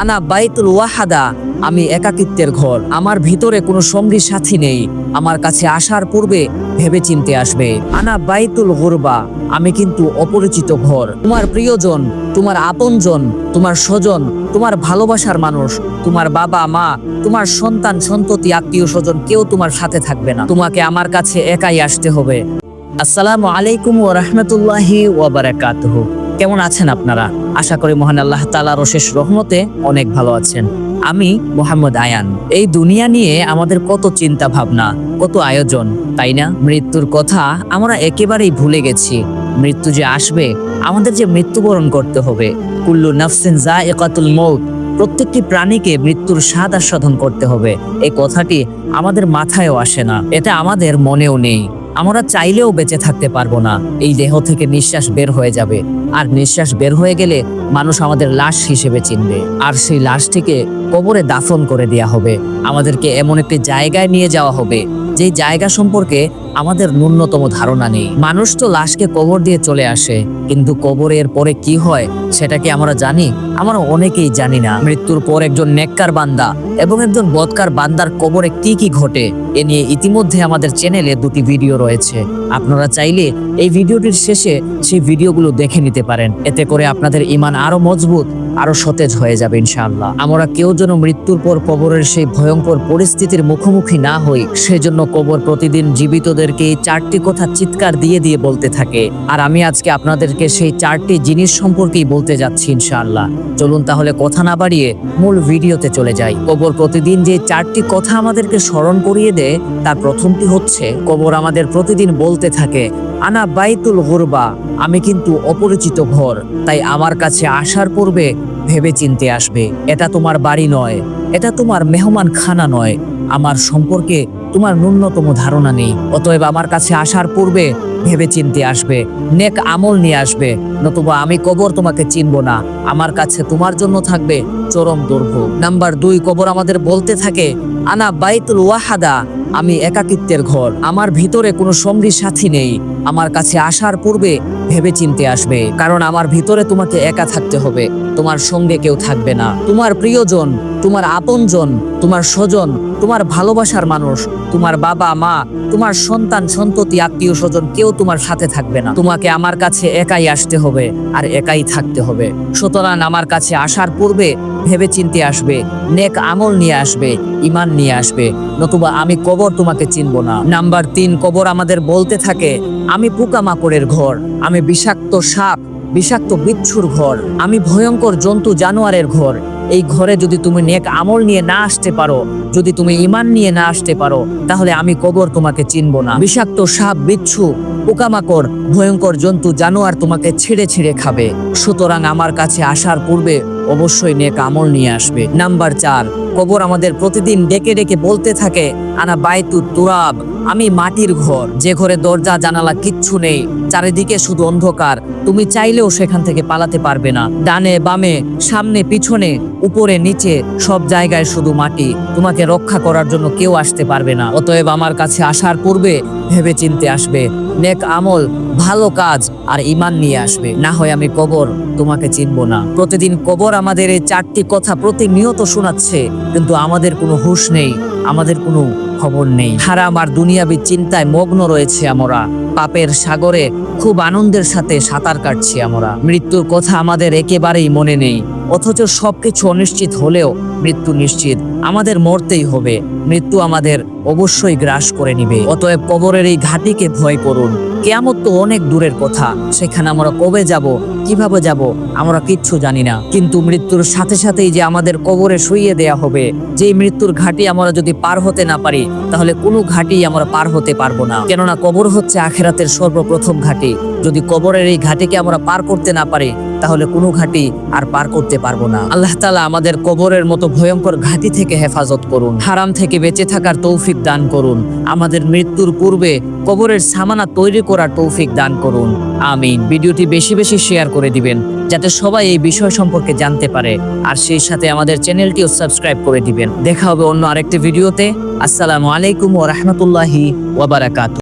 আনা বাইতুল ওয়াহাদা, আমি একাকিত্বের ঘর। আমার ভিতরে কোনো সঙ্গী সাথী নেই। আমার কাছে আসার পূর্বে ভেবে চিনতে আসবে। আনা বাইতুল গুরবা, আমি কিন্তু অপরিচিত ঘর। তোমার প্রিয়জন, তোমার আপনজন, তোমার স্বজন, তোমার ভালোবাসার মানুষ, তোমার বাবা, মা, তোমার সন্তান, সন্ততি, আত্মীয় স্বজন, কেউ তোমার সাথে থাকবে না। তোমাকে আমার কাছে একাই আসতে হবে। আসসালামু আলাইকুম ও রহমতুল্লাহি ওয়াবারাকাতুহু কেমন আছেন আপনারা? আশা করি মহান আল্লাহ তাআলার অশেষ রহমতে অনেক ভালো আছেন। আমি মোহাম্মদ আয়ান। এই দুনিয়া নিয়ে আমাদের কত চিন্তা ভাবনা কত আয়োজন, তাই না? মৃত্যুর কথা আমরা একেবারেই ভুলে গেছি। মৃত্যু যে আসবে, আমাদের যে মৃত্যুবরণ করতে হবে। কুল্লু নাফসিন জা একাতুল মৌত প্রত্যেকটি প্রাণীকে মৃত্যুর স্বাদ আস্বাদন করতে হবে। এই কথাটি আমাদের মাথায়ও আসে না। এটা আমাদের মনেও নেই। আমরা চাইলেও বেঁচে থাকতে পারব না। এই দেহ থেকে নিঃশ্বাস বের হয়ে যাবে। আর নিঃশ্বাস বের হয়ে গেলে মানুষ আমাদের লাশ হিসেবে চিনবে। আর সেই লাশটিকে কবরে দাফন করে দেওয়া হবে। আমাদেরকে এমন একটি জায়গায় নিয়ে যাওয়া হবে যেই জায়গা সম্পর্কে আমাদের ন্যূনতম ধারণা নেই। মানুষ তো লাশকে কবর দিয়ে চলে আসে, কিন্তু কবরের পরে কি হয় সেটা কি আমরা জানি? আমরা অনেকেই জানি না। মৃত্যুর পর একজন নেককার বান্দা এবং একজন বদকার বান্দার কবরে কি কি ঘটে, এ নিয়ে ইতিমধ্যে আমাদের চ্যানেলে দুটি ভিডিও রয়েছে। আপনারা চাইলে এই ভিডিওটির শেষে সেই ভিডিওগুলো দেখে নিতে পারেন। এতে করে আপনাদের ইমান আরও মজবুত আরও সতেজ হয়ে যাবে ইনশাআল্লাহ। আমরা কেউ যেন মৃত্যুর পর কবরের সেই ভয়ঙ্কর পরিস্থিতির মুখোমুখি না হই, সেজন্য কবর প্রতিদিন জীবিতদেরকে এই চারটি কথা চিৎকার দিয়ে দিয়ে বলতে থাকে। আর আমি আজকে আপনাদেরকে সেই চারটি জিনিস সম্পর্কেই বলতে যাচ্ছি ইনশাআল্লাহ। চলুন তাহলে কথা না বাড়িয়ে মূল ভিডিওতে চলে যাই। কবর প্রতিদিন যে চারটি কথা আমাদেরকে স্মরণ করিয়ে দেয়, তার প্রথমটি হচ্ছে, কবর আমাদের প্রতিদিন বলতে থাকে আনা বাইতুল গুরবা, আমি কিন্তু অপরিচিত ঘর, তাই আমার কাছে আসার পূর্বে ভেবে চিনতে আসবে। এটা তোমার বাড়ি নয়, এটা তোমার মেহমান খানা নয়। আমার সম্পর্কে তোমার ন্যূনতম ধারণা নেই, অতএব আমার কাছে আসার পূর্বে ভেবে চিনতে আসবে, নেক আমল নিয়ে আসবে, নতুবা আমি কবর তোমাকে চিনব না। আমার কাছে তোমার জন্য থাকবে চরম দুর্ভোগ। নাম্বার দুই, কবর আমাদের বলতে থাকে, আনা বাইতুল ওয়াহাদা আমি একাকিত্বের ঘর। আমার ভিতরে কোনো সঙ্গী সাথী নেই। আমার কাছে আসার পূর্বে ভেবে চিনতে আসবে। কারণ আমার ভিতরে তোমাকে একা থাকতে হবে। তোমার সঙ্গে কেউ থাকবে না। তোমার প্রিয়জন, তোমার আপনজন, তোমার স্বজন, তোমার ভালোবাসার মানুষ, তোমার বাবা, মা, তোমার সন্তান, সন্ততি আত্মীয় স্বজন কেউ তোমার সাথে থাকবে না। তোমাকে আমার কাছে একাই আসতে হবে আর একাই থাকতে হবে। সুতরাং আমার কাছে আসার পূর্বে ভেবে চিনতে আসবে, নেক আমল নিয়ে আসবে ইমান নিয়ে আসবে, নতুবা আমি কবর তোমাকে চিনব না। নাম্বার তিন, কবর আমাদের বলতে থাকে, আমি পোকামাকড়ের ঘর, আমি বিষাক্ত সাপ, বিষাক্ত বিচ্ছুর ঘর। আমি ভয়ঙ্কর জন্তু জানোয়ারের ঘর। এই ঘরে যদি তুমি নেক আমল নিয়ে না আসতে পারো, যদি তুমি ইমান নিয়ে না আসতে পারো, তাহলে আমি কবর তোমাকে চিনব না। বিষাক্ত সাপ, বিচ্ছু, পোকামাকড়, ভয়ঙ্কর জন্তু জানোয়ার তোমাকে ছিঁড়ে ছিঁড়ে খাবে। সুতরাং আমার কাছে আসার পূর্বে অবশ্যই নেক আমল নিয়ে আসবে। নাম্বার চার, কবর আমাদের প্রতিদিন ডেকে ডেকে বলতে থাকে, আনা বাইতু তুরাব, আমি মাটির ঘর, যে ঘরে দরজা, জানালা কিচ্ছু নেই, চারিদিকে শুধু অন্ধকার, তুমি চাইলেও সেখান থেকে পালাতে পারবে না। ডানে বামে, সামনে পিছনে, উপরে নিচে, সব জায়গায় শুধু মাটি, তোমাকে রক্ষা করার জন্য কেউ আসতে পারবে না। অতএব আমার কাছে আসার পূর্বে ভেবে চিনতে আসবে। নেক আমল, ভালো কাজ আর ইমান নিয়ে আসবে। না হয় আমি কবর তোমাকে চিনব না। প্রতিদিন কবর আমাদের এই চারটি কথা প্রতিনিয়ত শোনাচ্ছে, কিন্তু আমাদের কোনো হুঁশ নেই, আমাদের কোনো খবর নেই। হারাম আর দুনিয়াবি চিন্তায় মগ্ন রয়েছে আমরা। পাপের সাগরে খুব আনন্দের সাথে সাঁতার কাটছি আমরা। মৃত্যুর কথা আমাদের একেবারেই মনে নেই, অথচ সবকিছু অনিশ্চিত হলেও মৃত্যু নিশ্চিত। আমাদের মরতেই হবে। মৃত্যু আমাদের অবশ্যই গ্রাস করে নিবে। অতএব কবরের এই ঘাটিকে ভয় করুন। কেয়ামত তো অনেক দূরের কথা। সেখানে আমরা কবে যাব? কীভাবে যাব? আমরা কিচ্ছু জানি না। কিন্তু মৃত্যুর সাথে সাথেই যে আমাদের কবরে শুইয়ে দেয়া হবে যে মৃত্যুর ঘাটি আমরা যদি পার হতে না পারি, তাহলে কোনো ঘাটি আমরা পার হতে পারব না। কেননা কবর হচ্ছে আখেরাতের সর্বপ্রথম ঘাটি। যদি কবরের এই ঘাটিকে আমরা পার করতে না পারি তাহলে কোনো ঘাটি আর পার করতে পারব না। আল্লাহ তালা আমাদের কবরের মতো ভয়ঙ্কর ঘাটি থেকে হেফাজত করুন। হারাম থেকে বেঁচে থাকার তৌফিক দান করুন। আমাদের মৃত্যুর পূর্বে কবরের সামানা তৈরি করার তৌফিক দান করুন। আমিন। ভিডিওটি বেশি বেশি শেয়ার করে দিবেন, যাতে সবাই এই বিষয় সম্পর্কে জানতে পারে। আর সেই সাথে আমাদের চ্যানেলটিও সাবস্ক্রাইব করে দিবেন। দেখা হবে অন্য আরেকটি ভিডিওতে। আসসালামু আলাইকুম ওয়া রাহমাতুল্লাহি ওয়া